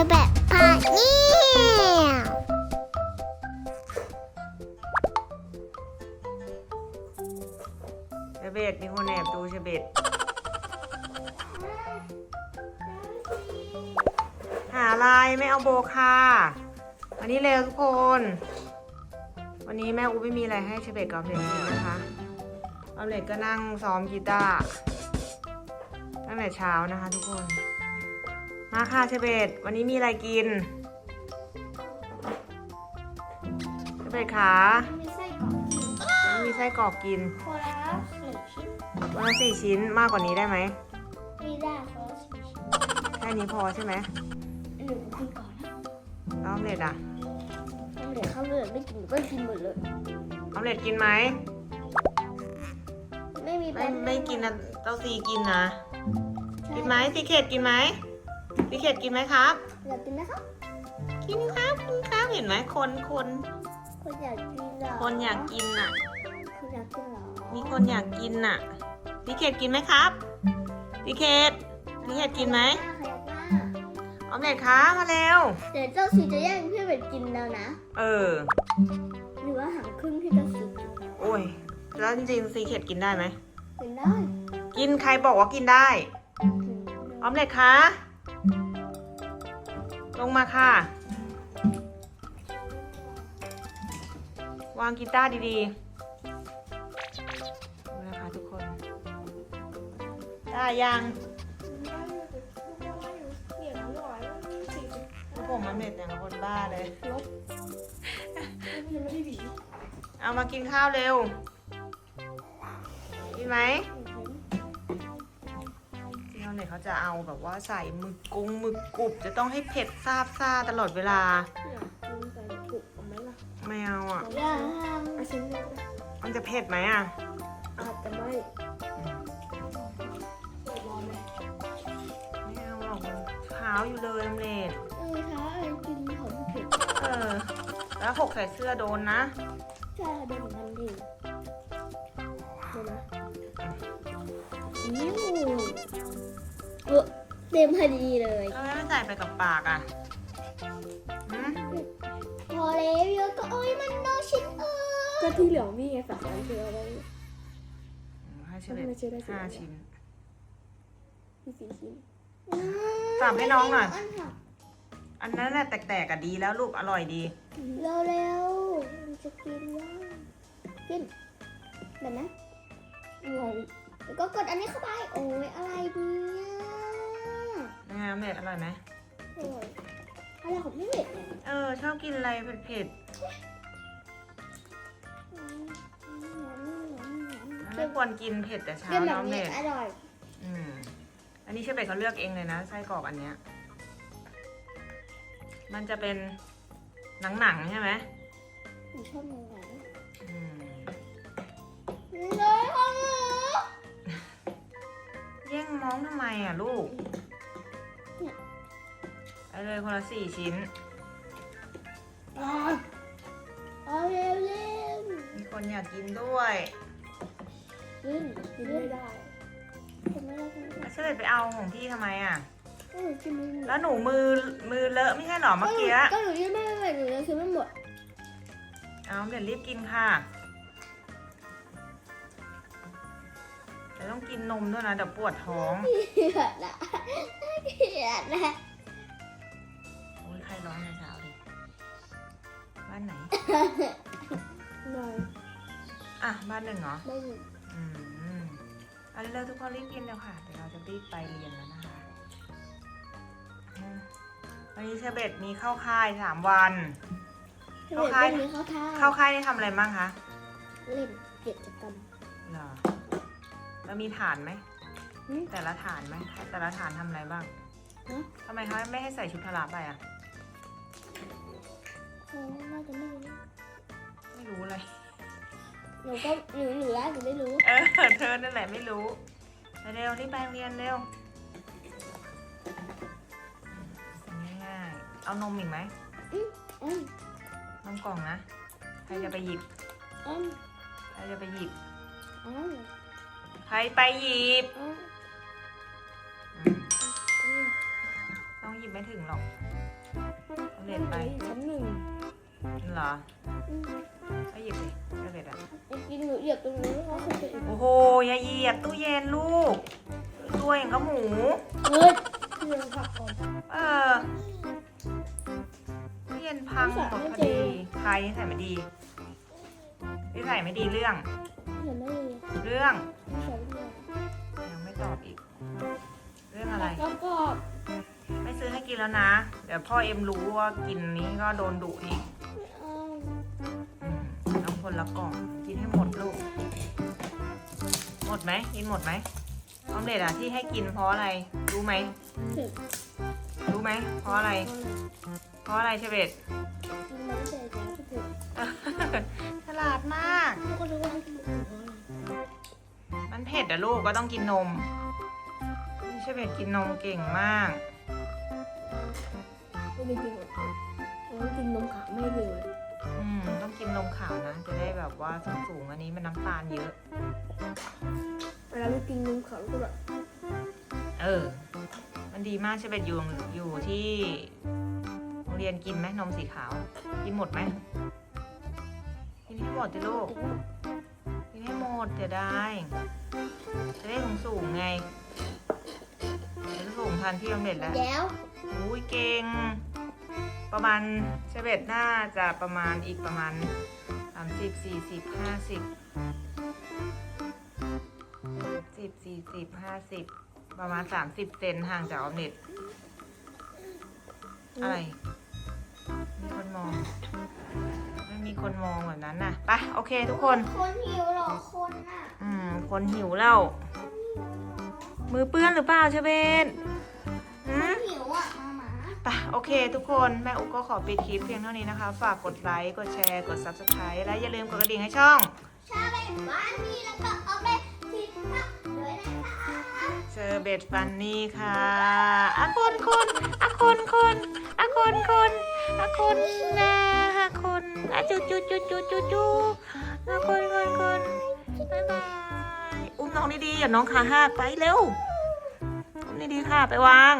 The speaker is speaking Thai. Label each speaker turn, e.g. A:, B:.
A: อแบบพาเนี่ย
B: เชเบตมีคนแอบดูเชเบตหาอะไรไม่เอาโบค่ะวันนี้เร็วทุกคน วันนี้แม่อูไม่มีอะไรให้เชเบตกับเล็กนะคะออมเล็ตก็นั่งซ้อมกีตาร์ตั้งแต่เช้านะคะทุกคน มาค่ะเชเบตวันนี้มีอะไรกินเชเบตขา
A: มีไส้กรอกกิน
B: วันนี้มีไส้กรอกกิน
A: โคละสี่ชิ้น
B: วันละสี่ชิ้นมากกว่านี้ได้ไหม
A: มีได้โคละสี่ชิ้น
B: แค่นี้พอใช่ไหม
A: หนูกินก่อนนะ
B: แล้วออมเล็ตอะ
A: มันเหลือข้าวเหลือไม่กินก็กินหมดเลย
B: ออมเล็ตกินไหม
A: ไม่มี
B: ไม่ไม่กินนะเต้าซีกินนะกินไหมซีเคดกินไหม ซีเคดกินไหมครับ
A: อยากกินนะครับ
B: กินครับกินครับเห็นไหมคนคน
A: คนอยากกินเหรอ
B: คนอยากกินน่ะ
A: คนอยากกินเหรอ
B: มีคนอยากกินน่ะซีเคดกินไหมครับซีเคดซีเคดกินไหม
A: ขยับหน้า
B: ออมเล็ตคะมาเร็ว
A: เดี๋ยวเจ้าสีจะแย่งพี่เป็ดกินแล้วนะ
B: เออ
A: หรือว่าหางครึ่งที่เจ้าสีกิน
B: โอ้ยแล้วจริงๆซีเคดกินได้ไหม
A: กินได้
B: กินใครบอกว่ากินได้
A: กิน
B: ออมเล็ตคะ ลงมาค่ะ วางกีตาร์ดีๆดูนะคะทุกคน ได้ยังพวกผมมันเม็ดอย่างกับคนบ้าเลย เอามากินข้าวเร็วกินไหม ที่เขาเนี่ยเขาจะเอาแบบว่าใส่หมึกกุ้งหมึกกรุบ จะต้องให้เผ็ดซาบซ่าตลอดเวลาไม่เอาอะ
A: ย่างอาชิ้นนี้
B: มันจะเผ็ดไหมอะ
A: อาจจะไม่
B: ไม่เอาหรอกมันขาวอยู่เลยอำเลด
A: เออถ้าไอ้กินของเผ็ด
B: เออ แล้วหกใส่เสื้อโดนนะ
A: ใช่เดินกันดีเดี๋ยวนะนิ้ว เออเต็มพอดีเลย
B: แล้วไม่ใส่ไปกับปากอะหืม
A: พอแล้วเยอะก็โอ้ยมันโดนชิ้นเออ
C: ก็ที่เหลืองพี่ไงฝากไว้คือเอาไว้
B: ให้เฉลย
C: ทำไมเชื่อได้สิ
B: ห้าชิ้น
C: ที่สี่ชิ้น
B: ฝากให้น้องหน่อย
A: อันค่ะ
B: อันนั้นแหละแตกๆอะดีแล้วลูกอร่อยดี
A: เร็วเร็วๆมันจะกินว่ากินแบบนั้นงงแล้วก็กดอันนี้เข้าไป โอ้ยอะไรเนี่ย
B: ยังไงอำเลดอร่อยไหม
A: โอ้ยอะไรของพี่เบ็ดเนี่ย
B: เออ ชอบกินอะไรเผ็ดๆไม่ควรกินเผ็ดแต่เช้า
A: เรื่องแบ
B: น้
A: บ
B: อง
A: นี้
B: เม็ด
A: อร่อย
B: อืมอันนี้เชฟเบตเขาเลือกเองเลยนะไส้กรอกอันเนี้ย มันจะเป็นหนังๆใช่ไหม
A: หนูชอบเนื้อ
B: อืม
A: เลยของหนู
B: แย่งมองทำไมอะลูกไป เลยคนละสี่ชิ้น
A: เอาเร็วเร็ว
B: มีคนอยากกินด้วย
A: กิน
C: กินไม่ได้
A: กินไม่ได้กินไม่ได้
B: แล้วเชฟเบตไปเอาของพี่ทำไมอะ
A: ก็หนูกินไม่หมด
B: แล้วหนูมือมือเลอะไม่ใช่หรอเมื่อกี้
A: ก็หนูกินไม่หมดหนูยังกินไม่หมด
B: เอาเดี๋ยวรีบกินค่ะแต่ต้องกินนมด้วยนะเดี๋ยวปวดท้อง
A: เกลียดละเกลียดละ
B: ไหน
C: หน่อย
B: อะบ้านหนึ่งเหรอ
A: ไม่มี
B: อืมเอาเร็วๆทุกคนรีบกินเร็วค่ะ เดี๋ยวเราจะรีบไปเรียนแล้วนะคะอืมวันนี้เชอร์เบตมีเข้าค่ายสามวัน เข้าค่าย
A: ไม่มีเข้าท่า
B: เข้าค่ายนี่ทำอะไรบ้างคะ
A: เล่นกิจกรรม
B: เหรอแล้วมีฐานไหม
A: อืม
B: แต่ละฐานไหม แต่ละฐานทำอะไรบ้าง
A: ฮะ
B: ทำไมเขาไม่ให้ใส่ชุดพละไปอะ
A: เขาน่าจะไม่รู้
B: ไม่รู้เลย
A: หนูก็หนูหนูแล้วหนูไม่รู้
B: เออเธอนั่นแหละไม่รู้ เร็วๆรีบไปโรงเรียนเร็วง่ายๆเอานมอีกไหม
A: อืม
B: นมกล่องนะ ใครจะไปหยิบ
A: อืม
B: ใครจะไปหยิบ
A: อืม
B: ใครไปหยิบ
A: อืม
B: อืม
A: อืม
B: ต้องหยิบไม่ถึงหรอกเอา เหรียญไป
C: ชั้นหนึ่ง
B: เหรอก็หยิบดิเอาเหรียญอะ
C: ไอ้กินหนูเหยียบตรงนี้เขาคงจะอีก
B: โอ้โหอย่าเหยียบตู้เย็นลูกตัวอย่างกับหมู
C: เฮ้ยเรื่องผักก่อน
B: เออตู้เย็นพังหมดพอดีใครใส่ไม่ดีพี่ใส่ไม่ดีเรื่อง
C: เห็นไหม
B: เรื่อง
C: ไม่ใช่เรื่อง
B: ยังไม่ตอบอีก เรื่องอะไร
C: แล้วก็
B: ไม่ ซื้อให้กินแล้วนะ เดี๋ยวพ่อเอ็มรู้ว่ากินนี้ก็โดนดุอีก
C: เอา
B: อืมต้องคนละกล่องกินให้หมดลูก หมดไหมกินหมดไหมออมเล็ตอะที่ให้กินเพราะอะไร รู้ไหม รู้ไหม เพราะอะไร เพราะอะไรเชเบต
C: กินแล้วใจ
B: ฉลาดมาก
C: แล้วก็รู้ว่าให้กินหมูเพราะอะไร
B: มันเผ็ดอะลูกก็ต้องกินนมเชเบตกินนมเก่งมาก
C: ไม่ได้กินหมดเลยแล้วกินนมขาวไม่เลย
B: อืมต้องกินนมขาวนะ จะได้แบบว่าสูงสูงๆอันนี้มันน้ำตาลเยอะ
C: เวลาไม่กินนมขาวแล้วก็แบบ
B: เออ มันดีมากเชเบตอยู่อยู่ที่โรงเรียนกินไหมนมสีขาว กินหมดไหมกินให้หมดสิลูกกินให้หมดจะได้ จะได้สูงสูงๆไงจะได้สูงทันที่โรงเรียนแล้ว
A: แล้ว
B: อุ้ยเก่ง ประมาณเชเบตน่าจะประมาณอีกประมาณสามสิบสี่สิบห้าสิบสิบสี่สิบห้าสิบประมาณสามสิบเซนห่างจากออมเน็ตอะไร มีคนมองไม่มีคนมองแบบนั้นน่ะไปโอเคทุกคน
A: คนหิวเหรอคนอะ
B: อืม คนหิวแล้ว มือเปื้อนหรือเปล่าเชเบตหืม
A: หิวอะ มาหมา
B: ไปโอเคทุกคนแม่อุ๊กก็ขอปิดคลิปเพียงเท่านี้นะคะ ฝากกดไลค์ กดแชร์ กด subscribe และอย่าลืมกดกระดิ่งให้ช่อง
A: ชาเป็นบ้านนี่แล้วก็เอาไปทิศทางด้วยนะคะ
B: เชอร์เบตฟันนี่ค่ะอะคุณคุณอะคุณคุณอะคุณคุณอะคุณนะอะคุณอะจุจุจุจุจุจุอะคุณคุณคุณบ๊ายบายอุ้มน้องดีๆอย่าน้องขาหักไปเร็วอุ้มดีๆค่ะไปวาง